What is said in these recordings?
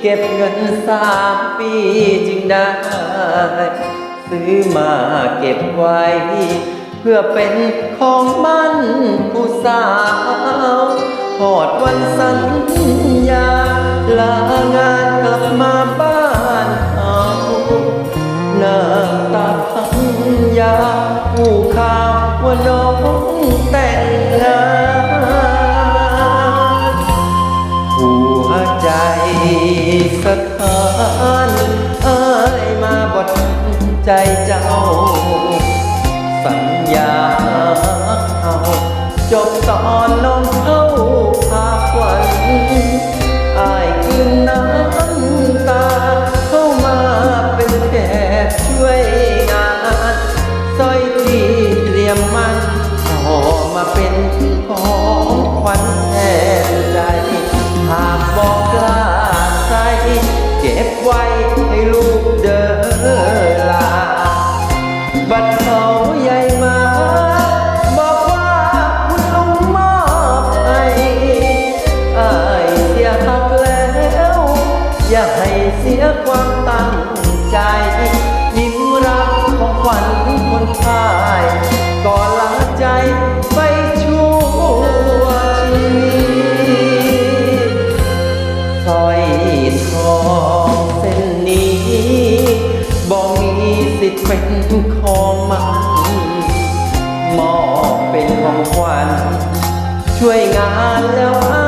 เก็บเงินสามปีจึงได้ ซื้อมาเก็บไว้ เพื่อเป็นของมั่นผู้สาวพอดวันสัญญา ลางานกลับมาบ้าน ใจเจ้า สัญญาเอาจบตอนน้องเข้า เสียความตั้งใจ ยิ้มรับของขวัญคนชายก่อนลาใจไปชั่วชีวิตสร้อยทองเส้นนี้บ่มีสิทธิ์เป็นของมันมอบเป็นของขวัญช่วยงานแล้วอา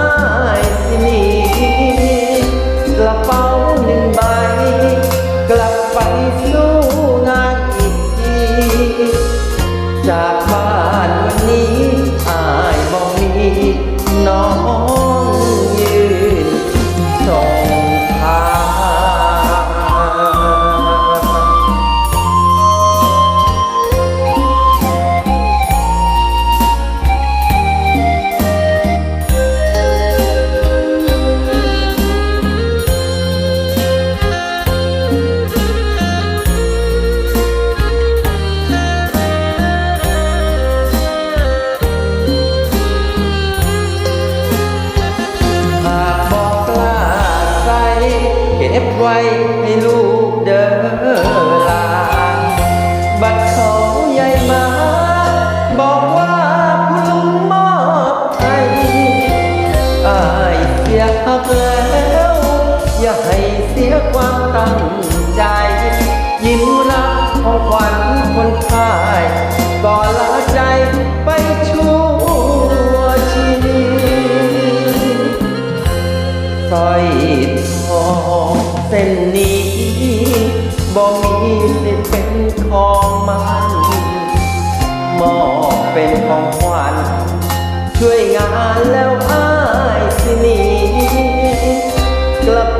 บไว้ให้ลูกเดินลาบัดเขาใหญ่มา บอกว่าคุณลุงมอบให้อายเสียหักแล้ว อย่าให้เสียความตั้งใจ ยิ้มรับของขวัญคนขายก่อนลาใจไปชั่วชีวิต เส้นนี้บ่มีสิทธิ์เป็นของมันมอบเป็นของขวัญช่วยงานแล้วอ้ายสินี้กลับ